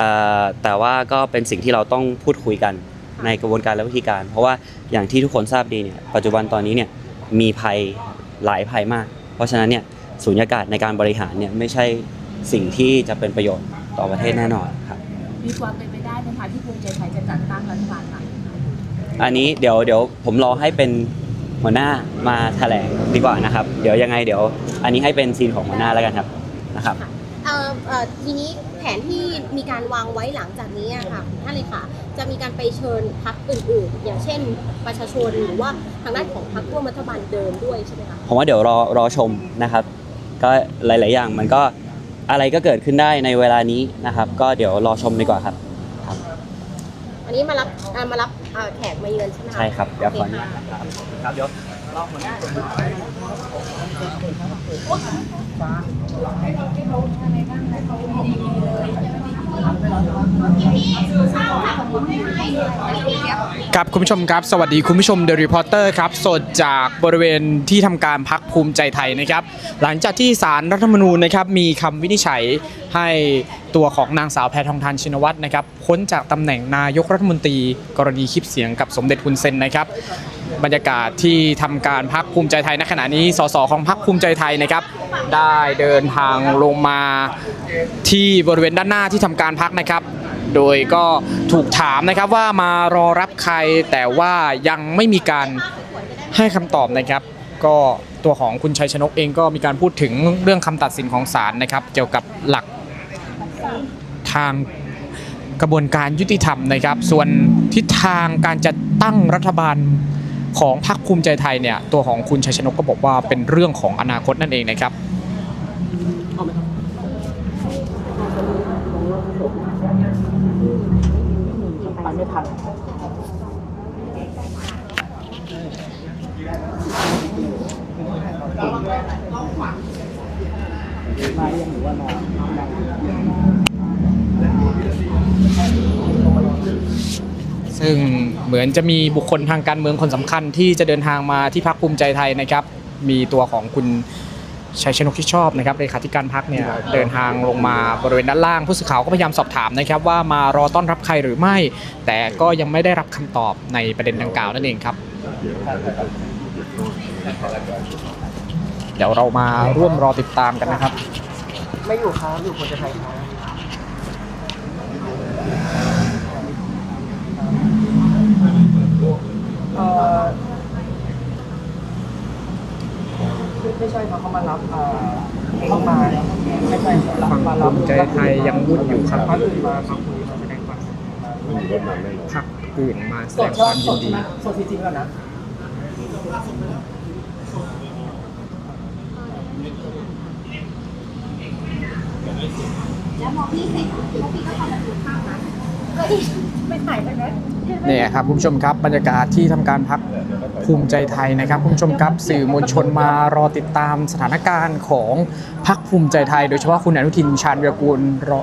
เอ่อแต่ว่าก็เป็นสิ่งที่เราต้องพูดคุยกันในกระบวนการและวิธีการ เพราะว่าอย่างที่ทุกคนทราบดีเนี่ยปัจจุบันตอนนี้เนี่ยมีภัยหลายภัยมาก เพราะฉะนั้นเนี่ยสูญญากาศในการบริหารเนี่ยไม่ใช่สิ่งที่จะเป็นประโยชน์ต่อประเทศแน่นอนครับมีความเป็นไปได้ไหมคะที่ภูมิใจไทยจะจัดตั้งรัฐบาลใหม่อันนี้เดี๋ยวเดี๋ยวผมรอให้เป็นหัวหน้ามาแถลงดีกว่านะครับ เดี๋ยวยังไงเดี๋ยว อันนี้ให้เป็นซีนของหัวหน้าแล้วกันครับนะครับเอ่อเอ่อทีนี้ แผนที่มีการวางไว้หลังจากนี้อะค่ะท่านเลยค่ะ จะมีการไปเชิญพรรคอื่นๆ อย่างเช่น ประชาชนหรือว่าทางด้านของพรรคร่วมรัฐบาลเดิมด้วยใช่ไหมคะผมว่าเดี๋ยวรอรอชมนะครับ ก็หลาย ๆ อย่างมันก็อะไรก็เกิดขึ้นได้ในเวลานี้นะครับ ก็เดี๋ยวรอชมดีกว่าครับอันนี้มารับเอ่อมารับเอ่อแขกมาเยือนใช่ไหมคะใช่ครับเดี๋ยวโอขอเคอนุญาค่ะตครับเดี๋ยวรอหัวหน้า ครับคุณผู้ชมครับ สวัสดีคุณผู้ชมเดอะรีพอร์เตอร์ครับสดจากบริเวณที่ทำการพักภูมิใจไทยนะครับ หลังจากที่สารรัฐธรรมนูญนะครับมีคำวินิจฉัยให้ ตัวของนางสาวแพทองทานชินวัตรนะครับพ้นจากตำแหน่งนายกรัฐมนตรี กรณีคลิปเสียงกับสมเด็จฮุนเซนนะครับบรรยากาศที่ทำการพักภูมิใจไทยณขณะนี้สสของพักภูมิใจไทยนะครับ ได้เดินทางลงมาที่บริเวณด้านหน้าที่ทำการพักนะครับโดยก็ถูกถามนะครับว่ามารอรับใครแต่ว่ายังไม่มีการให้คำตอบนะครับ ก็ตัวของคุณชัยชนกเองก็มีการพูดถึงเรื่องคำตัดสินของศาลนะครับ เกี่ยวกับหลัก ทางกระบวนการยุติธรรมนะครับ ส่วนทิศทางการจะตั้งรัฐบาลของพรรคภูมิใจไทยเนี่ยตัวของคุณชัยชนกก็บอกว่าเป็นเรื่องของอนาคตนั่นเองนะครับ ซึ่งเหมือนจะมีบุคคลทางการเมืองคนสำคัญที่จะเดินทางมาที่พักภูมิใจไทยนะครับ มีตัวของคุณชัยชนกที่ชอบนะครับเลขาธิการพักเนี่ยเดินทางลงมาบริเวณด้านล่าง ผู้สื่อข่าวก็พยายามสอบถามนะครับ ว่ามารอต้อนรับใครหรือไม่ แต่ก็ยังไม่ได้รับคำตอบในประเด็นดังกล่าวนั่นเองครับ เดี๋ยวเรามาร่วมรอติดตามกันนะครับ ไม่อยู่ครับอยู่คนจะไทยครับ เอ่อไม่ไม่ใช่ครับเขามารับเอ่อเข้ามาไม่ใช่รับฝั่งมารับภูมิใจไทยยังวุ่นอยู่ครับ พักอื่นมาครับคุยมาแสดงความพักอื่นมาแสสดดงชคอวาบมสยินดดีนะสดจริงๆแล้วนะเนี่ย เนี่ยครับคุณผู้ชมครับบรรยากาศที่ทำการพักภูมิใจไทยนะครับคุณผู้ชมครับสื่อมวลชนมารอติดตามสถานการณ์ของพักภูมิใจไทย โดยเฉพาะคุณอนุทินชาญวีรกูลรอ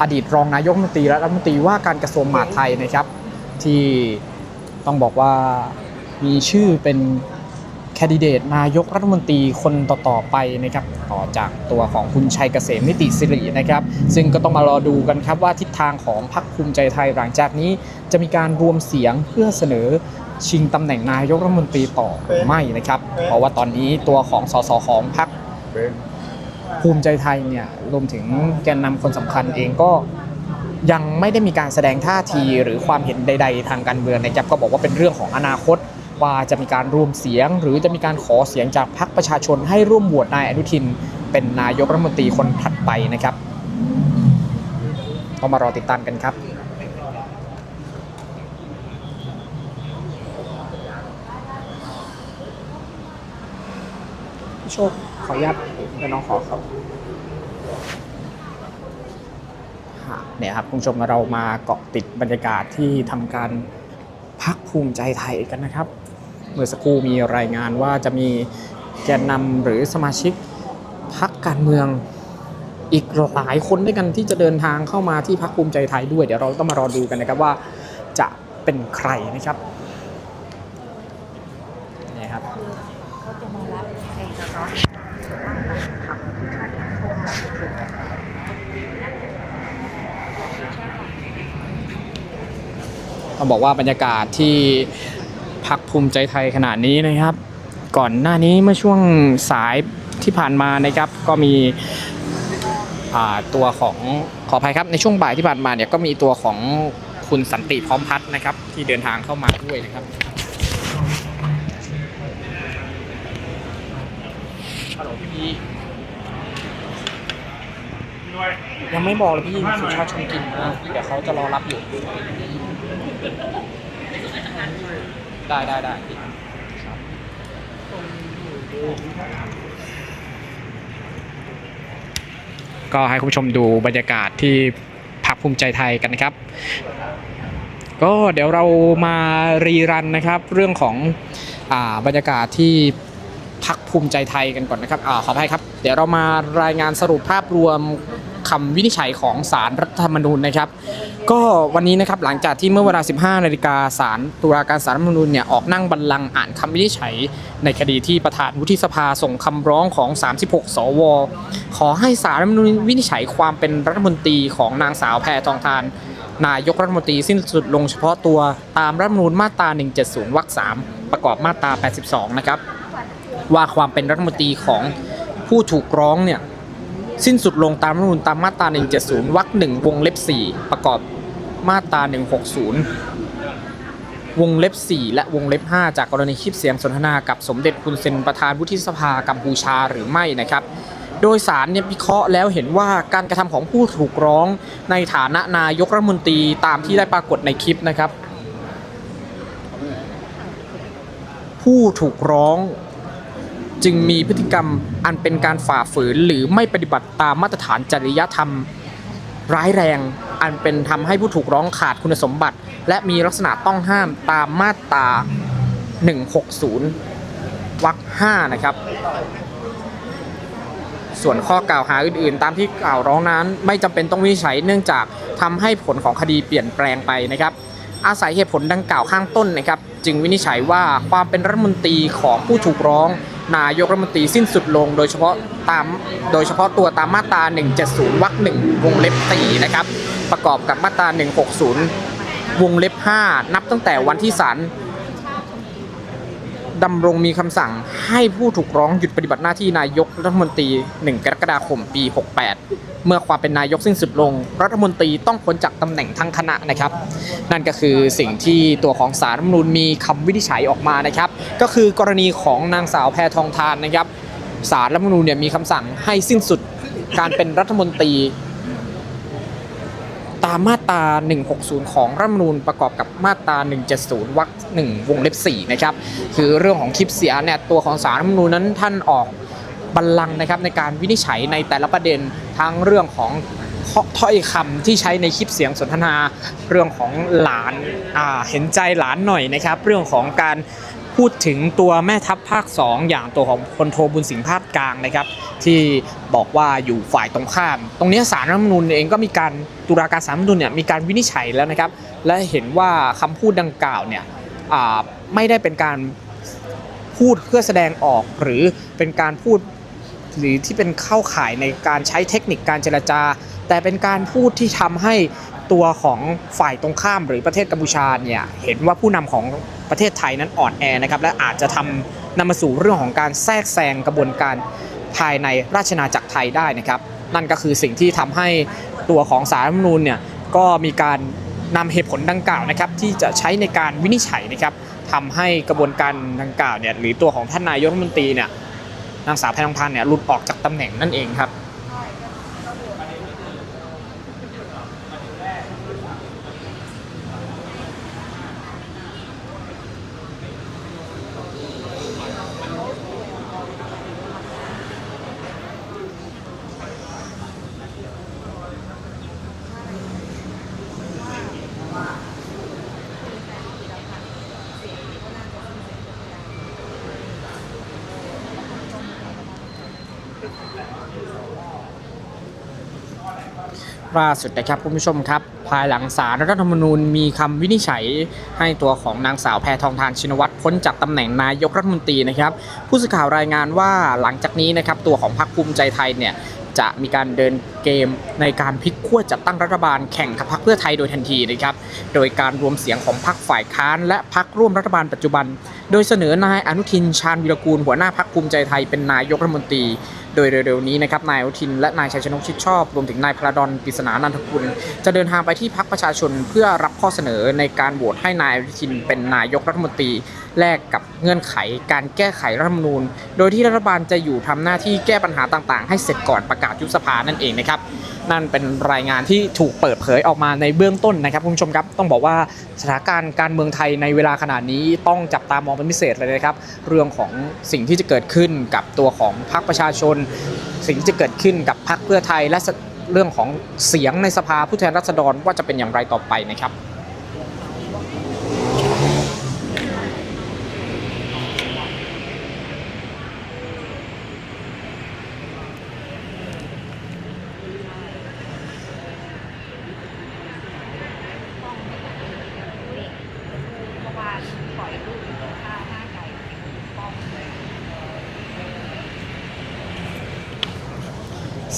อดีตรองนายกรัฐมนตรีและรัฐมนตรีว่าการกระทรวงมหาดไทยนะครับ ที่ต้องบอกว่ามีชื่อเป็น แคนดิเดตนายกรัฐมนตรีคนต่อๆไปนะครับต่อจากตัวของคุณชัยเกษมนิติสิรินะครับ ซึ่งก็ต้องมารอดูกันครับว่าทิศทางของพรรคภูมิใจไทยหลังจากนี้ จะมีการรวมเสียงเพื่อเสนอชิงตำแหน่งนายกรัฐมนตรีต่อหรือไม่นะครับ เพราะว่าตอนนี้ตัวของสสของพรรคภูมิใจไทยเนี่ยรวมถึงแกนนำคนสำคัญเองก็ยังไม่ได้มีการแสดงท่าทีหรือความเห็นใด ๆ ทางการเมืองนะครับก็บอกว่าเป็นเรื่องของอนาคต ว่าจะมีการรวมเสียง หรือจะมีการขอเสียงจากพรรคประชาชนให้ร่วมโหวตนายอนุทิน เป็นนายกรัฐมนตรีคนถัดไปนะครับต้องมารอติดตามกันครับพี่โชคขออนุญาตเดี๋ยวน้องขอครับฮะเนี่ยครับคุณผู้ชมเรามาเกาะติดบรรยากาศที่ทำการพักภูมิใจไทยกันนะครับ เมื่อสักครู่มีรายงานว่าจะมีแกนนำหรือสมาชิกพักการเมืองอีกหลายคนด้วยกันที่จะเดินทางเข้ามาที่พักภูมิใจไทยด้วย เดี๋ยวเราต้องมารอดูกันนะครับว่าจะเป็นใครนะครับนี่ครับต้องบอกว่าบรรยากาศที่ พักภูมิใจไทยขนาดนี้นะครับ ก่อนหน้านี้เมื่อช่วงสายที่ผ่านมานะครับก็มีอ่าตัวของขออภัยครับในช่วงบ่ายที่ผ่านมาเนี่ยก็มีตัวของคุณสันติพร้อมพัฒน์นะครับ ที่เดินทางเข้ามาด้วยนะครับฮัลโหลพี่พียังไม่บอกเลยพี่สุชาติชมกลินนะเดี๋ยวเขาจะรอรับอยู่ ได้ได้ได้ก็ให้คุณผู้ชมดูบรรยากาศที่พักภูมิใจไทยกันนะครับ ก็เดี๋ยวเรามารีรันนะครับ เรื่องของอบรรยากาศที่พักภูมิใจไทยกันก่อนนะครับอาขออภัยครับ เดี๋ยวเรามารายงานสรุปภาพรวม คำวินิจฉัยของสารรัฐธรรมนูญนะครับ ก็วันนี้นะครับหลังจากที่เมื่อเวลา 15นาฬิกาศาลตุลาการศาลรัฐธรรมนูญเนี่ยออกนั่งบัลลังก์อ่านคำวินิจฉัย ในคดีที่ประธานวุฒิสภาส่งคำร้องของ 36 สว ขอให้ศาลรัฐธรรมนูญวินิจฉัยความเป็นรัฐมนตรีของนางสาวแพทองทาน นายกรัฐมนตรีสิ้นสุดลงเฉพาะตัวตามรัฐธรรมนูญมาตรา 170วรรค3ประกอบมาตรา 82 นะครับว่าความเป็นรัฐมนตรีของผู้ถูกร้องเนี่ย สิ้นสุดลงตามรัฐธรรมนูญตามมาตรา 170 วรรค1วงเล็บ 4 ประกอบมาตรา 160 วงเล็บ 4 และวงเล็บ 5 จากกรณีคลิปเสียงสนทนากับสมเด็จคุณเซนประธานวุฒิสภากัมพูชาหรือไม่นะครับ โดยสารเนี่ยวิเคราะห์แล้วเห็นว่าการกระทำของผู้ถูกร้องในฐานะนายกรัฐมนตรีตามที่ได้ปรากฏในคลิปนะครับ ผู้ถูกร้อง จึงมีพฤติกรรมอันเป็นการฝ่าฝืนหรือไม่ปฏิบัติตามมาตรฐานจริยธรรม ร้ายแรง อันเป็นทำให้ผู้ถูกร้องขาดคุณสมบัติ และมีลักษณะต้องห้ามตามมาตรา 160วรรค5นะครับ ส่วนข้อกล่าวหาอื่นๆ ตามที่กล่าวร้องนั้น ไม่จำเป็นต้องวินิจฉัยเนื่องจากทำให้ผลของคดีเปลี่ยนแปลงไปนะครับอาศัยเหตุผลดังกล่าวข้างต้นนะครับ จึงวินิจฉัยว่าความเป็นรัฐมนตรีของผู้ถูกร้อง นายกรัฐมนตรีสิ้นสุดลง โดยเฉพาะตามโดยเฉพาะตัวตามมาตรา 170 วรรคหนึ่งวงเล็บ4นะครับ ประกอบกับมาตรา 160 วงเล็บ 5 นับตั้งแต่วันที่ศาล ดำรงมีคำสั่งให้ผู้ถูกร้องหยุดปฏิบัติหน้าที่นายกรัฐมนตรี 1 กรกฎาคมปี 68 เมื่อความเป็นนายกสิ้นสุดลง รัฐมนตรีต้องพ้นจากตำแหน่งทั้งคณะนะครับ นั่นก็คือสิ่งที่ตัวของสารรัฐมนูญมีคำวินิจฉัยออกมานะครับ ก็คือกรณีของนางสาวแพทองทานนะครับสารรัฐมนูญเนี่ยมีคำสั่งให้สิ้นสุดการเป็นรัฐมนตรี ตามมาตรา 160 ของรัฐมนูญประกอบกับมาตรา 170 วรรค1วงเล็บ4นะครับคือเรื่องของคลิปเสียเนี่ยตัวของสารรัฐมนูญนั้นท่านออกบัลลังก์นะครับในการวินิจฉัยในแต่ละประเด็นทั้งเรื่องของถ้อยคำที่ใช้ในคลิปเสียงสนทนาเรื่องของหลานอ่าเห็นใจหลานหน่อยนะครับ เรื่องของการ พูดถึงตัวแม่ทัพภาค 2 อย่างตัวของพลโทบุญสิงห์ภาคกลางนะครับ ที่บอกว่าอยู่ฝ่ายตรงข้าม ตรงนี้สารรัฐมนูญเองก็มีการตุลาการสารรัฐมนูญเนี่ยมีการวินิจฉัยแล้วนะครับ และเห็นว่าคำพูดดังกล่าวเนี่ยไม่ได้เป็นการพูดเพื่อแสดงออกหรือเป็นการพูดหรือที่เป็นเข้าข่ายในการใช้เทคนิคการเจรจา แต่เป็นการพูดที่ทำให้ตัวของฝ่ายตรงข้ามหรือประเทศกัมพูชาเนี่ยเห็นว่าผู้นำของ ประเทศไทยนั้นอ่อนแอนะครับและอาจจะทำนำมาสู่เรื่องของการแทรกแซงกระบวนการภายในราชนาจักรไทยได้นะครับ นั่นก็คือสิ่งที่ทำให้ตัวของสารรัฐมนูญเนี่ยก็มีการนำเหตุผลดังกล่าวนะครับที่จะใช้ในการวินิจฉัยนะครับทำให้กระบวนการดังกล่าวเนี่ยหรือตัวของท่านนายกรัฐมนตรีเนี่ยนางสาวแพทองทานเนี่ยหลุดออกจากตำแหน่งนั่นเองครับ ล่าสุดนะครับคุณผู้ชมครับ ภายหลังสารรัฐธรรมนูญมีคำวินิจฉัย ให้ตัวของนางสาวแพทองทานชินวัตรพ้นจากตำแหน่งนายกรัฐมนตรีนะครับ ผู้สื่อข่าวรายงานว่าหลังจากนี้นะครับตัวของพรรคภูมิใจไทยเนี่ยจะมีการเดินเกมในการพลิกขั้วจัดตั้งรัฐบาลแข่งกับพรรคเพื่อไทยโดยทันทีนะครับ โดยการรวมเสียงของพรรคฝ่ายค้านและพรรคร่วมรัฐบาลปัจจุบัน โดยเสนอนายอนุทินชาญวิรกูลหัวหน้าพรรคภูมิใจไทยเป็นนายกรัฐมนตรี โดยเร็วๆนี้นะครับนายอุทิน และนายชัยชนกชิดชอบ รวมถึงนายพระดอนปริศนานันทกุล จะเดินทางไปที่พักประชาชนเพื่อรับข้อเสนอในการโหวตให้นายอุทินเป็นนายกรัฐมนตรี แลกกับเงื่อนไขการแก้ไขรัฐธรรมนูญ โดยที่รัฐบาลจะอยู่ทำหน้าที่แก้ปัญหาต่างๆ ให้เสร็จก่อนประกาศยุบสภานั่นเองนะครับนั่นเป็นรายงานที่ถูกเปิดเผยออกมาในเบื้องต้นนะครับคุณผู้ชมครับต้องบอกว่าสถานการณ์การเมืองไทยในเวลาขนาดนี้ต้องจับตามองเป็นพิเศษเลยนะครับ เรื่องของสิ่งที่จะเกิดขึ้นกับตัวของพรรคประชาชน สิ่งที่จะเกิดขึ้นกับพรรคเพื่อไทยและเรื่องของเสียงในสภาผู้แทนราษฎรว่าจะเป็นอย่างไรต่อไปนะครับ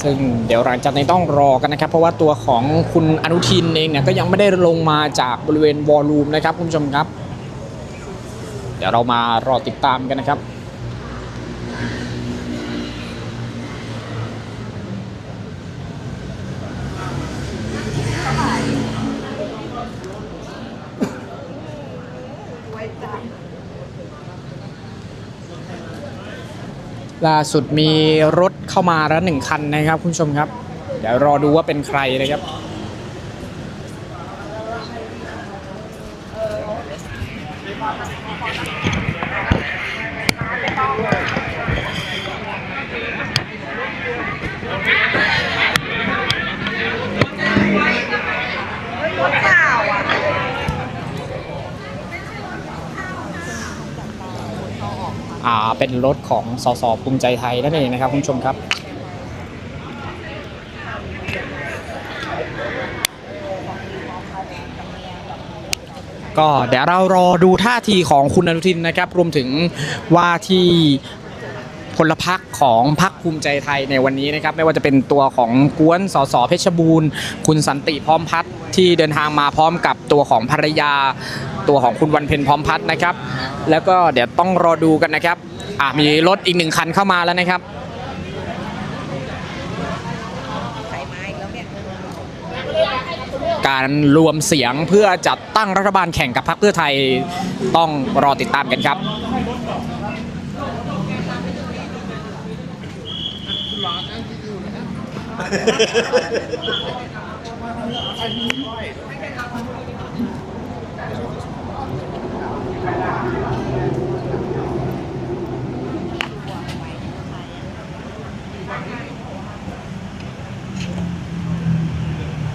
ซึ่งเดี๋ยวหลังจากนี้ต้องรอกันนะครับ เพราะว่าตัวของคุณอนุทินเองเนี่ยก็ยังไม่ได้ลงมาจากบริเวณวอลลุ่มนะครับคุณผู้ชมครับ เดี๋ยวเรามารอติดตามกันนะครับ ล่าสุดมีรถเข้ามาแล้วหนึ่งคันนะครับคุณผู้ชมครับ เดี๋ยวรอดูว่าเป็นใครนะครับ เป็นรถของสสภูมิใจไทยนั่นเองนะครับคุณผู้ชมครับก็เดี๋ยวเรารอดูท่าทีของคุณอนุทินนะครับ รวมถึงว่าที่พลพรรคของพรรคภูมิใจไทยในวันนี้นะครับ ไม่ว่าจะเป็นตัวของกวนสสเพชรบูรณ์ คุณสันติพร้อมพัฒน์ที่เดินทางมาพร้อมกับตัวของภรรยา ตัวของคุณวันเพ็ญพร้อมพัฒน์นะครับ แล้วก็เดี๋ยวต้องรอดูกันนะครับ อะมีรถอีกหนึ่งคันเข้ามาแล้วนะครับการรวมเสียงเพื่อจัดตั้งรัฐบาลแข่งกับพรรคเพื่อไทยต้องรอติดตามกันครับ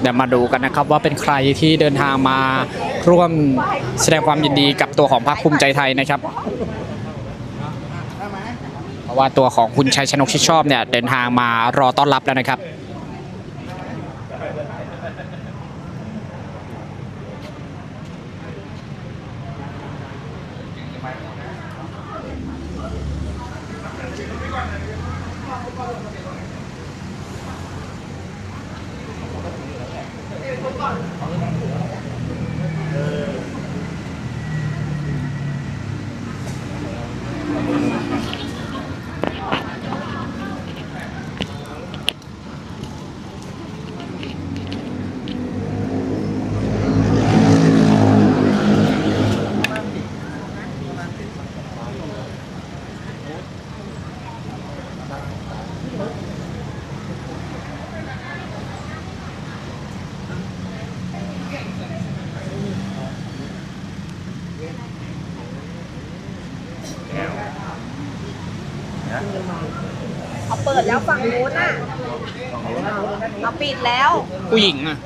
เดี๋ยวมาดูกันนะครับว่าเป็นใครที่เดินทางมาร่วมแสดงความยินดีกับตัวของพรรคภูมิใจไทยนะครับ เพราะว่าตัวของคุณชัยชนกชิดชอบเนี่ยเดินทางมารอต้อนรับแล้วนะครับ นู้นน่ะเอาปิดแล้ว ผู้หญิงอะ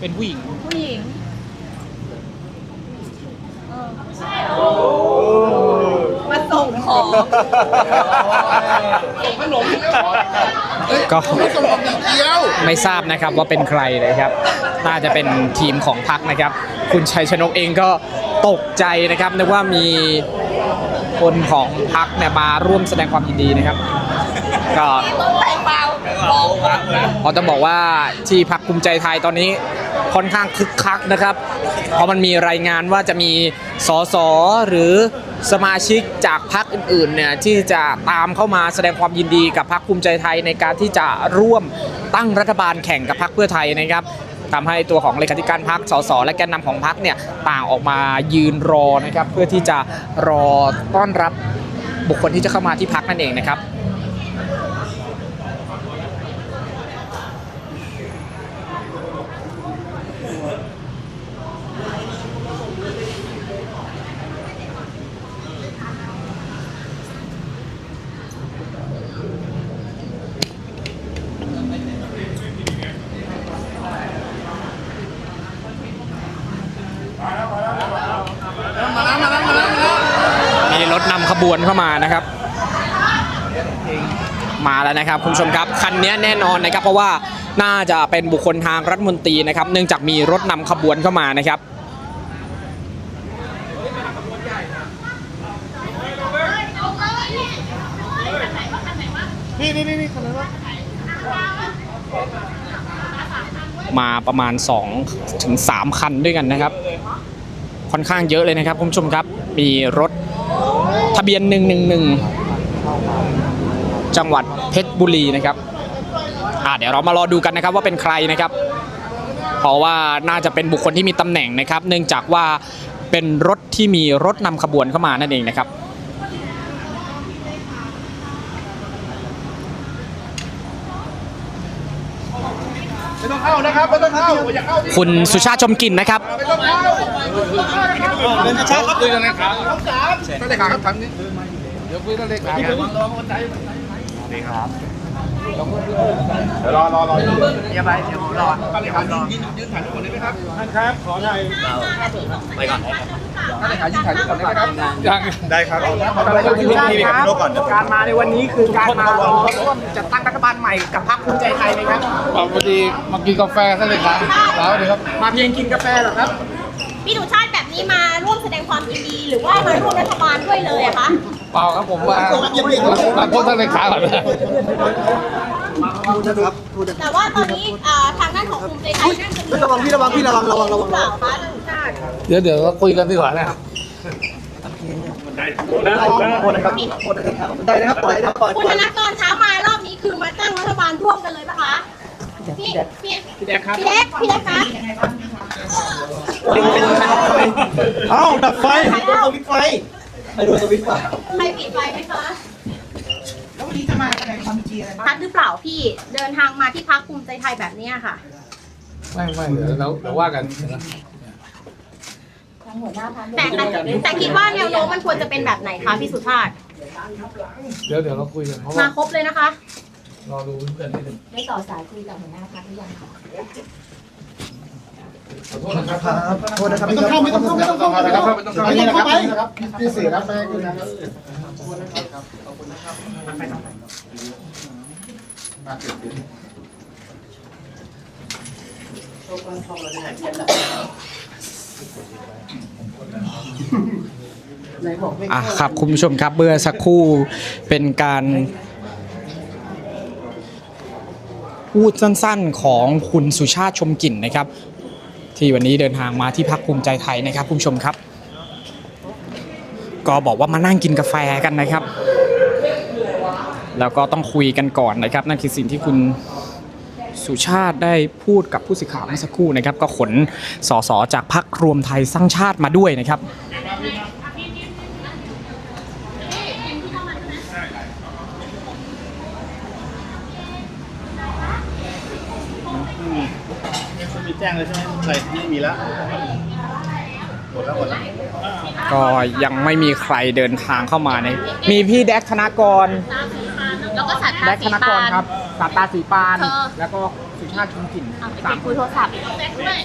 เป็นผู้หญิง ผู้หญิงมาส่งของก็ไม่ทราบนะครับว่าเป็นใครเลยครับ น่าจะเป็นทีมของพักนะครับ คุณชัยชนกเองก็ตกใจนะครับนึกว่ามีคนของพักเนี่ยมาร่วมแสดงความยินดีนะครับ ก็พอต้องบอกว่าที่พักภูมิใจไทยตอนนี้ค่อนข้างคึกคักนะครับ เพราะมันมีรายงานว่าจะมีสสหรือสมาชิกจากพรรคอื่นๆเนี่ยที่จะตามเข้ามาแสดงความยินดีกับพรรคภูมิใจไทยในการที่จะร่วมตั้งรัฐบาลแข่งกับพรรคเพื่อไทยนะครับทำให้ตัวของเลขาธิการพรรคสส และแกนนำของพรรคเนี่ยต่างออกมายืนรอนะครับ เพื่อที่จะรอต้อนรับบุคคลที่จะเข้ามาที่พรรคนั่นเองนะครับ บวนเข้ามานะครับ มาแล้วนะครับคุณผู้ชมครับคันนี้แน่นอนนะครับ เพราะว่าน่าจะเป็นบุคคลทางรัฐมนตรีนะครับ เนื่องจากมีรถนำขบวนเข้ามานะครับมาประมาณ2ถึง3คันด้วยกันนะครับ ค่อนข้างเยอะเลยนะครับคุณผู้ชมครับ มีรถ ทะเบียน 111 จังหวัดเพชรบุรีนะครับอ่าเดี๋ยวเรามารอดูกันนะครับว่าเป็นใครนะครับ เพราะว่าน่าจะเป็นบุคคลที่มีตำแหน่งนะครับ เนื่องจากว่าเป็นรถที่มีรถนำขบวนเข้ามานั่นเองนะครับไม่ต้องเข้านะครับ คุณสุชาติชมกลิ่นนะครับไม่ต้องเดินช้าครับคุยกันเลยครับท่านเลขาครับทางนี้เดี๋ยวคุยกันเลขาครับ รอคนใจดีครับเดี๋ยวรอรอรออย่าไปเดี๋ยวรอท่านเลขายืนยืนยืนถ่ายรูปก่อนได้ไหมครับท่านครับ ขอถ่ายไปก่อนท่านเลขายืนถ่ายรูปก่อนได้ไหมครับยังได้ครับการมาในวันนี้คือการมาร่วมจัดตั้งรัฐบาลใหม่กับพรรคภูมิใจไทยไหมครับพอดีมากินกาแฟท่านเลขาแล้วดีครับ มาเพียงกินกาแฟเหรอครับพี่ดุชาติแบบนี้มาร่วมแสดงความยินดี หรือว่ามาร่วมรัฐบาลด้วยเลยอะคะ เปล่าครับผมว่ามาพบท่านเลขาก่อนนะแต่ว่าตอนนี้เอ่อทางด้านของภูมิใจไทยน่าจะมีระวังพี่ระวังพี่ระวังระวังระวัง เปล่าคะพี่ดุชาติเดี๋ยวเดี๋ยวเราคุยกันดีกว่านะครับคุณธนากรเช้ามารอบนี้คือมาตั้งรัฐบาลร่วมกันเลยปะคะพี่พี่พี่เล็กครับพี่เล็กพี่เล็กคะเอ้าดับไฟใครดูเอาสวิตช์ไฟ ไปดูสวิตช์ไฟใครปิดไฟไหมคะแล้ววันนี้จะมาแสดงความยินดีอะไรบ้างพัดหรือเปล่าพี่เดินทางมาที่พักภูมิใจไทยแบบเนี้ยค่ะ ไม่ไม่เดี๋ยวเราเราว่ากันนะทางหัวหน้าพักแต่แต่แต่คิดว่าแนวโน้มมันควรจะเป็นแบบไหนคะพี่สุชาติเดี๋ยวเดี๋ยวเราคุยกันเพราะมาว่าครบเลยนะคะ รอดูเพื่อนนิดนึงได้ต่อสายคุยกับหัวหน้าพักหรือยังคะ ขอโทษนะครับโทษนะครับไม่ต้องเข้าไม่ต้องเข้าไม่ต้องเข้าไม่ต้องเข้าไม่ต้องเข้าไม่ต้องเข้าไปพี่สี่รับแม่คุณนะครับอะครับคุณผู้ชมครับเมื่อสักครู่เป็นการพูดสั้นๆของคุณสุชาติชมกลิ่นนะครับ ที่วันนี้เดินทางมาที่พักภูมิใจไทยนะครับคุณผู้ชมครับ ก็บอกว่ามานั่งกินกาแฟกันนะครับ แล้วก็ต้องคุยกันก่อนนะครับ นั่นคือสิ่งที่คุณสุชาติได้พูดกับผู้สื่อข่าวเมื่อสักครู่นะครับ ก็ขนสสจากพรรครวมไทยสร้างชาติมาด้วยนะครับแจ้งเลยใช่ไหม ไม่มีแล้วหมดแล้วหมดแล้วก็ยังไม่มีใครเดินทางเข้ามาในมีพี่แดกธนากร แล้วก็สัตว์แดกธนากรครับสาตาสีปานเธอแล้วก็สุชาติชุมกลิ่นสามคุยโทรศัพท์ด้วย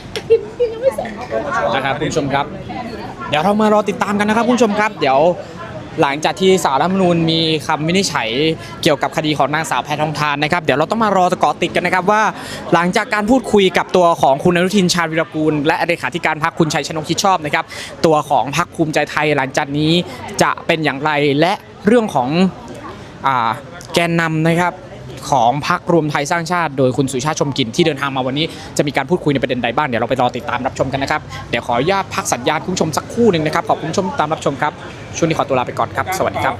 นะครับคุณผู้ชมครับ เดี๋ยวเรามารอติดตามกันนะครับคุณผู้ชมครับ เดี๋ยว หลังจากที่สารรัฐมนูญมีคำวินิจฉัยเกี่ยวกับคดีของนางสาวแพทองทานนะครับ เดี๋ยวเราต้องมารอเกาะติดกันนะครับว่า หลังจากการพูดคุยกับตัวของคุณอนุทินชาญวิรกูล และเลขาธิการพรรคคุณชัยชนกชิดชอบนะครับตัวของพรรคภูมิใจไทยหลังจากนี้จะเป็นอย่างไรและเรื่องของอแกนนำนะครับ ของพักรวมไทยสร้างชาติ โดยคุณสุชาติชมกินที่เดินทางมาวันนี้จะมีการพูดคุยในประเด็นใดบ้างเดี๋ยวเราไปรอติดตามรับชมกันนะครับเดี๋ยวขออนุญาตพักสัญญาณคุณผู้ชมสักครู่หนึ่งนะครับขอบคุณผู้ชมตามรับชมครับช่วงนี้ขอตัวลาไปก่อนครับสวัสดีครับ